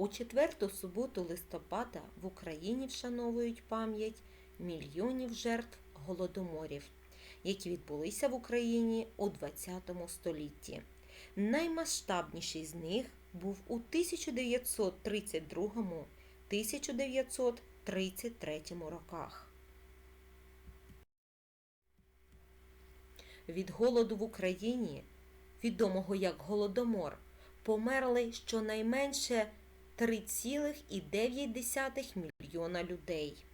У четверту суботу листопада в Україні вшановують пам'ять мільйонів жертв голодоморів, які відбулися в Україні у ХХ столітті. Наймасштабніший з них був у 1932-1933 роках. Від голоду в Україні, відомого як Голодомор, померли щонайменше 3,9 мільйона людей.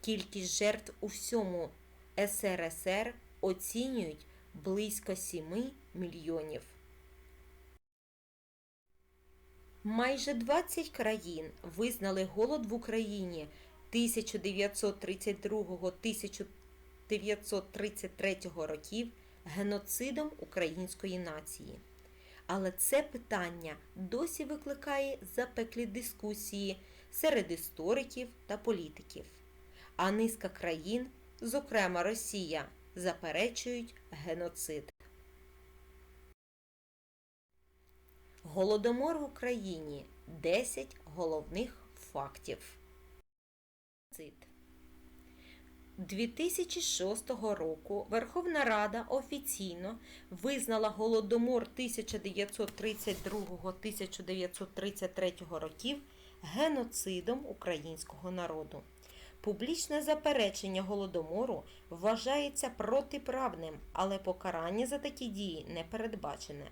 Кількість жертв у всьому СРСР оцінюють близько 7 мільйонів. Майже 20 країн визнали голод в Україні 1932-1933 років геноцидом української нації. Але це питання досі викликає запеклі дискусії серед істориків та політиків. А низка країн, зокрема Росія, заперечують геноцид. Голодомор в Україні 10 головних фактів. Геноцид. 2006 року Верховна Рада офіційно визнала Голодомор 1932-1933 років геноцидом українського народу. Публічне заперечення голодомору вважається протиправним, але покарання за такі дії не передбачене.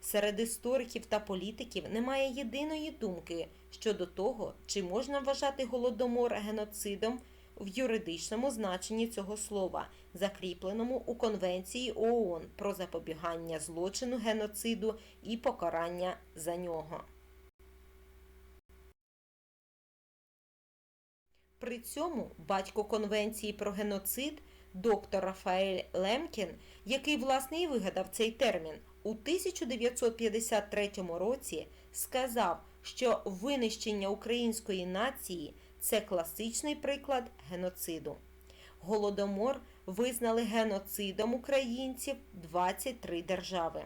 Серед істориків та політиків немає єдиної думки щодо того, чи можна вважати голодомор геноцидом в юридичному значенні цього слова, закріпленому у Конвенції ООН про запобігання злочину геноциду і покарання за нього. При цьому батько Конвенції про геноцид доктор Рафаель Лемкін, який власне і вигадав цей термін, у 1953 році сказав, що винищення української нації це класичний приклад геноциду. Голодомор визнали геноцидом українців 23 держави: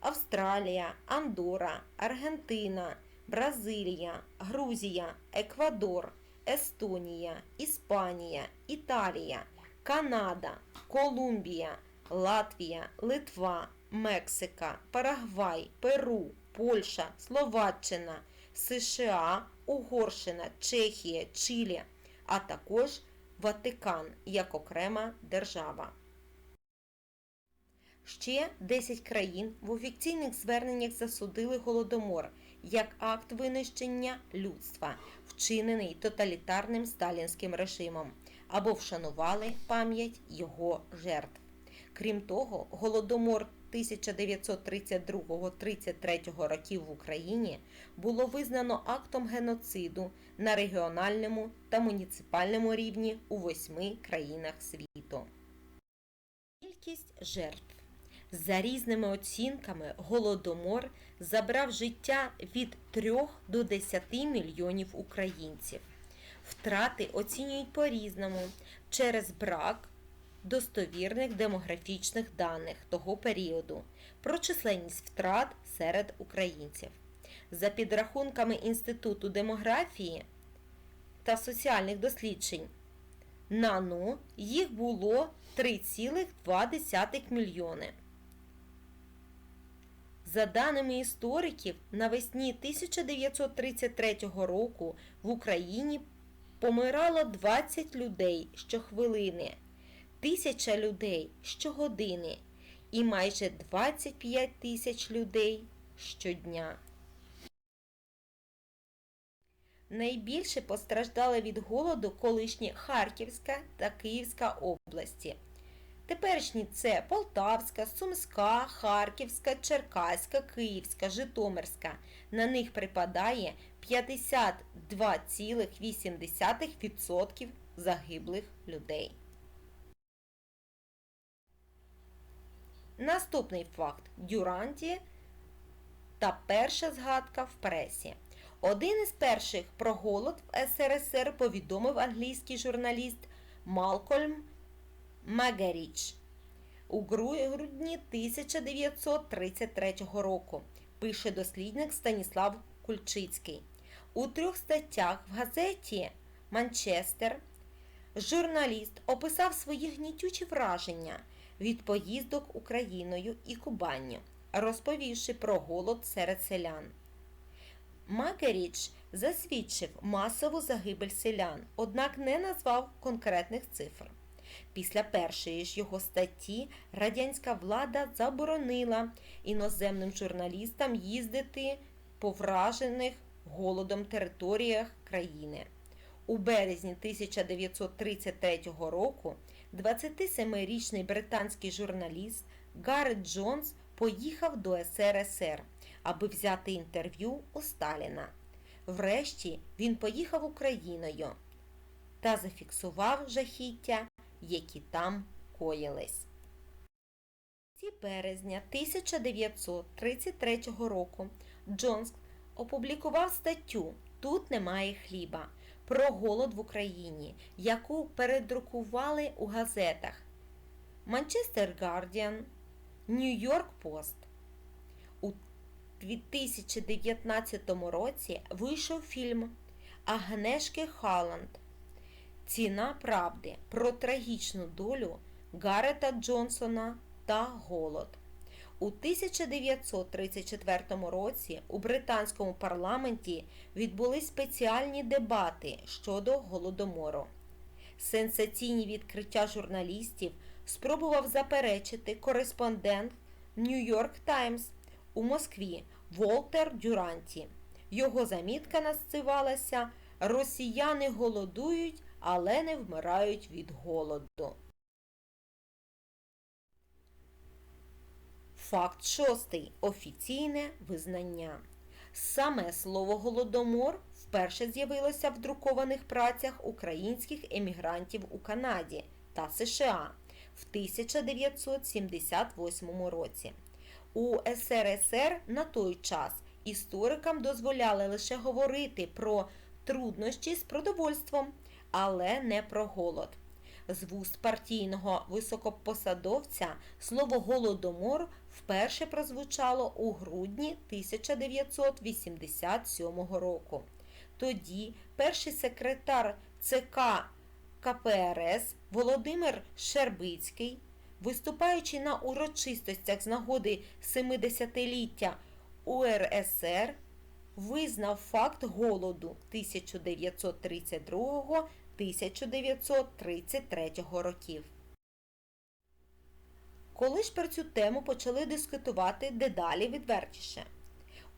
Австралія, Андора, Аргентина, Бразилія, Грузія, Еквадор, Естонія, Іспанія, Італія, Канада, Колумбія, Латвія, Литва, Мексика, Парагвай, Перу, Польща, Словаччина, США, Угорщина, Чехія, Чилі, а також Ватикан як окрема держава. Ще 10 країн в офіційних зверненнях засудили голодомор як акт винищення людства, вчинений тоталітарним сталінським режимом, або вшанували пам'ять його жертв. Крім того, голодомор 1932-33 років в Україні було визнано актом геноциду на регіональному та муніципальному рівні у восьми країнах світу. Кількість жертв. За різними оцінками, голодомор забрав життя від 3 до 10 мільйонів українців. Втрати оцінюють по-різному через брак достовірних демографічних даних того періоду про численність втрат серед українців. За підрахунками Інституту демографії та соціальних досліджень НАНУ їх було 3,2 мільйони. За даними істориків, навесні 1933 року в Україні помирало 20 людей щохвилини, тисяча людей щогодини і майже 25 тисяч людей щодня. Найбільше постраждали від голоду колишні Харківська та Київська області. Теперішні це Полтавська, Сумська, Харківська, Черкаська, Київська, Житомирська. На них припадає 52,8% загиблих людей. Наступний факт Дюранті та перша згадка в пресі. Один із перших про голод в СРСР повідомив англійський журналіст Малкольм Магеріч у грудні 1933 року, пише дослідник Станіслав Кульчицький. У трьох статтях в газеті Манчестер журналіст описав свої гнітючі враження від поїздок Україною і Кубанню, розповівши про голод серед селян. Макеріч засвідчив масову загибель селян, однак не назвав конкретних цифр. Після першої ж його статті радянська влада заборонила іноземним журналістам їздити по вражених голодом територіях країни. У березні 1933 року 27-річний британський журналіст Гаррет Джонс поїхав до СРСР, аби взяти інтерв'ю у Сталіна. Врешті він поїхав Україною та зафіксував жахіття, які там коїлись. Ці березня 1933 року Джонс опублікував статтю Тут немає хліба про голод в Україні, яку передрукували у газетах Манчестер Гардіан, Нью-Йорк Пост. У 2019 році вийшов фільм Агнешки Халланд Ціна правди про трагічну долю Гарета Джонсона та голод. У 1934 році у британському парламенті відбулись спеціальні дебати щодо голодомору. Сенсаційні відкриття журналістів спробував заперечити кореспондент Нью-Йорк Таймс у Москві Волтер Дюранті. Його замітка називалася Росіяни голодують, але не вмирають від голоду. Факт шостий. Офіційне визнання. Саме слово голодомор вперше з'явилося в друкованих працях українських емігрантів у Канаді та США в 1978 році. У СРСР на той час історикам дозволяли лише говорити про труднощі з продовольством, але не про голод. З вуст партійного високопосадовця слово голодомор вперше прозвучало у грудні 1987 року. Тоді перший секретар ЦК КПРС Володимир Щербицький, виступаючи на урочистостях з нагоди 70-ліття УРСР, визнав факт голоду 1932-1933 років. Коли ж про цю тему почали дискутувати дедалі відвертіше.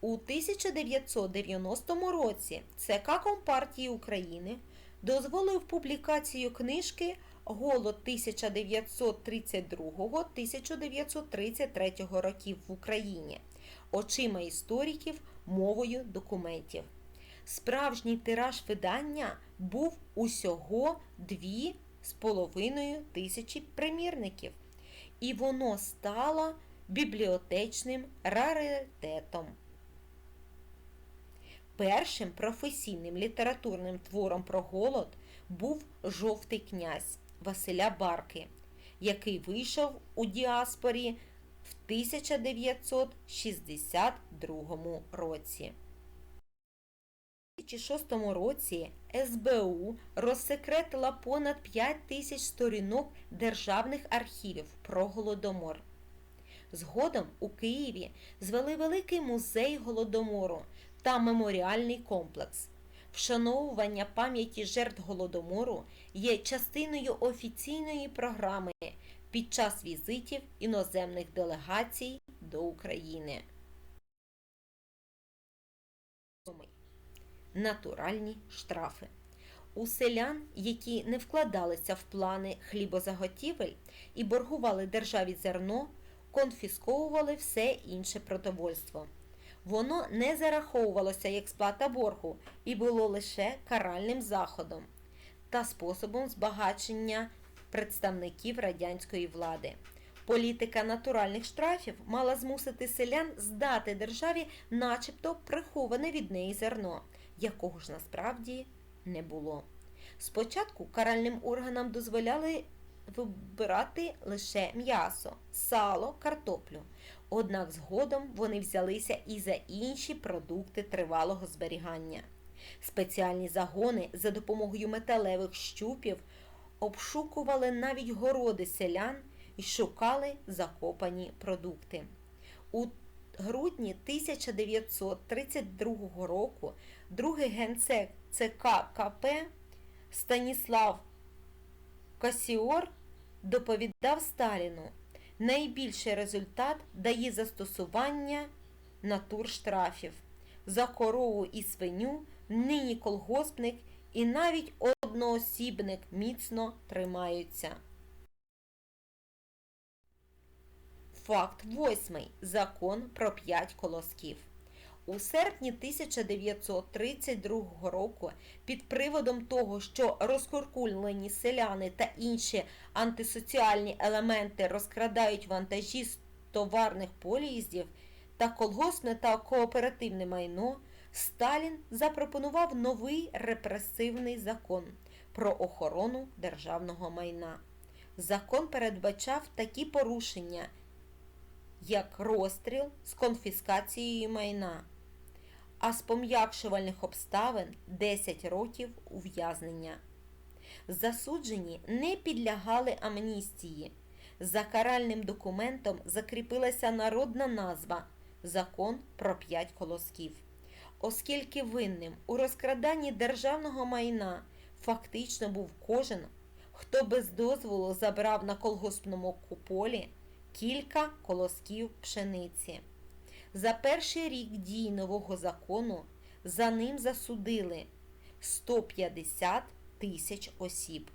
У 1990 році ЦК Компартії України дозволив публікацію книжки Голод 1932-1933 років в Україні очима істориків мовою документів. Справжній тираж видання був усього 2,5 тисячі примірників, і воно стало бібліотечним раритетом. Першим професійним літературним твором про голод був Жовтий князь Василя Барки, який вийшов у діаспорі 1962 році. У 2006 році СБУ розсекретила понад 5 тисяч сторінок державних архівів про голодомор. Згодом у Києві звели великий музей голодомору та меморіальний комплекс. Вшановування пам'яті жертв голодомору є частиною офіційної програми під час візитів іноземних делегацій до України. Натуральні штрафи. У селян, які не вкладалися в плани хлібозаготівель і боргували державі зерно, конфісковували все інше продовольство. Воно не зараховувалося як сплата боргу і було лише каральним заходом та способом збагачення представників радянської влади. Політика натуральних штрафів мала змусити селян здати державі начебто приховане від неї зерно, якого ж насправді не було. Спочатку каральним органам дозволяли вибирати лише м'ясо, сало, картоплю. Однак згодом вони взялися і за інші продукти тривалого зберігання. Спеціальні загони за допомогою металевих щупів обшукували навіть городи селян і шукали закопані продукти. У грудні 1932 року другий генсек ЦК КП Станіслав Касіор доповідав Сталіну, найбільший результат дає застосування натурштрафів. За корову і свиню нині колгоспник і навіть одноосібник міцно тримаються. Факт восьмий. Закон про п'ять колосків. У серпні 1932 року під приводом того, що розкуркулені селяни та інші антисоціальні елементи розкрадають вантажі з товарних поїздів та колгоспне та кооперативне майно, Сталін запропонував новий репресивний закон про охорону державного майна. Закон передбачав такі порушення, як розстріл з конфіскацією майна, а з пом'якшувальних обставин 10 років ув'язнення. Засуджені не підлягали амністії. За каральним документом закріпилася народна назва Закон про п'ять колосків. Оскільки винним у розкраданні державного майна фактично був кожен, хто без дозволу забрав на колгоспному куполі кілька колосків пшениці. За перший рік дій нового закону за ним засудили 150 тисяч осіб.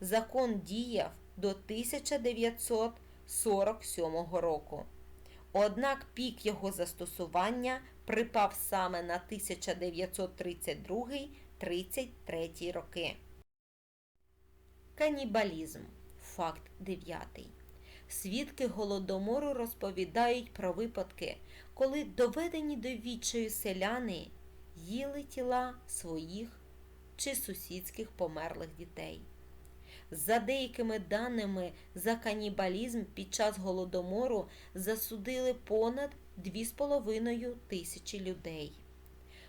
Закон діяв до 1947 року. Однак пік його застосування припав саме на 1932-33 роки. Канібалізм. Факт 9. Свідки голодомору розповідають про випадки, коли доведені до відчаю селяни їли тіла своїх чи сусідських померлих дітей. За деякими даними, за канібалізм під час голодомору засудили понад 2,5 тисячі людей.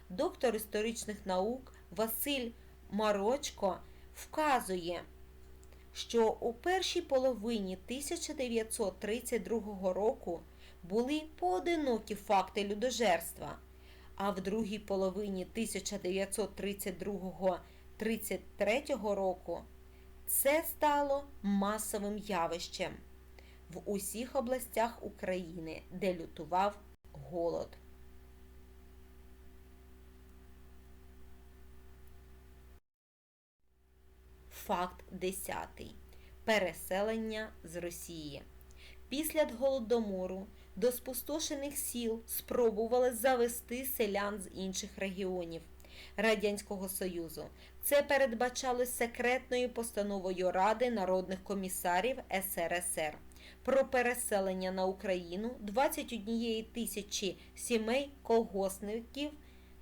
Доктор історичних наук Василь Марочко вказує, що у першій половині 1932 року були поодинокі факти людожерства, а в другій половині 1932-33 року це стало масовим явищем в усіх областях України, де лютував голод. Факт 10. Переселення з Росії. Після голодомору до спустошених сіл спробували завести селян з інших регіонів Радянського Союзу. Це передбачалось секретною постановою Ради народних комісарів СРСР про переселення на Україну 21 тисячі сімей колгосників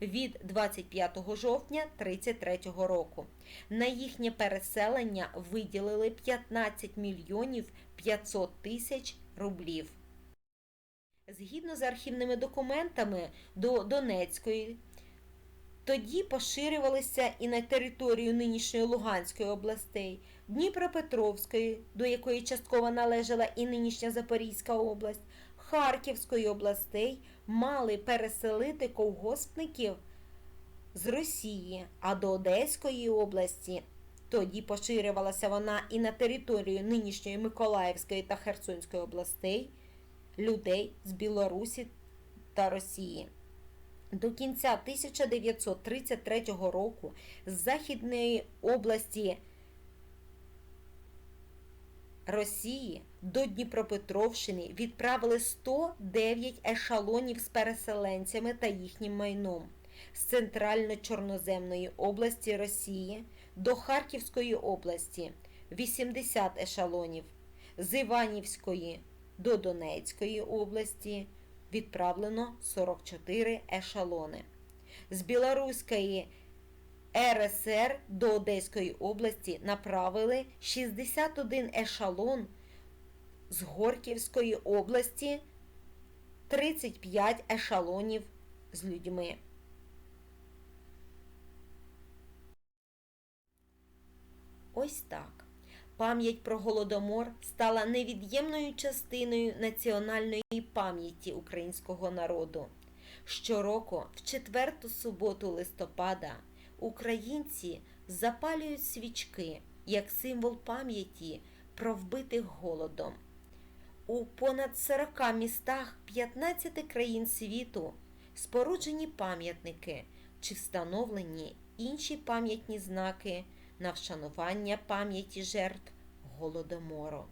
від 25 жовтня 1933 року. На їхнє переселення виділили 15 мільйонів 500 тисяч рублів. Згідно з архівними документами до Донецької, тоді поширювалися і на територію нинішньої Луганської областей, Дніпропетровської, до якої частково належала і нинішня Запорізька область, Харківської областей мали переселити колгоспників з Росії, а до Одеської області. Тоді поширювалася вона і на територію нинішньої Миколаївської та Херсонської областей, людей з Білорусі та Росії. До кінця 1933 року з Західної області Росії до Дніпропетровщини відправили 109 ешалонів з переселенцями та їхнім майном з Центрально-Чорноземної області Росії до Харківської області 80 ешалонів, з Іванівської до Донецької області відправлено 44 ешелони. З Білоруської РСР до Одеської області направили 61 ешелон, з Горківської області 35 ешелонів з людьми. Ось так. Пам'ять про голодомор стала невід'ємною частиною національної пам'яті українського народу. Щороку, в четверту суботу листопада, українці запалюють свічки як символ пам'яті про вбитих голодом. У понад 40 містах 15 країн світу споруджені пам'ятники чи встановлені інші пам'ятні знаки на вшанування пам'яті жертв голодомору.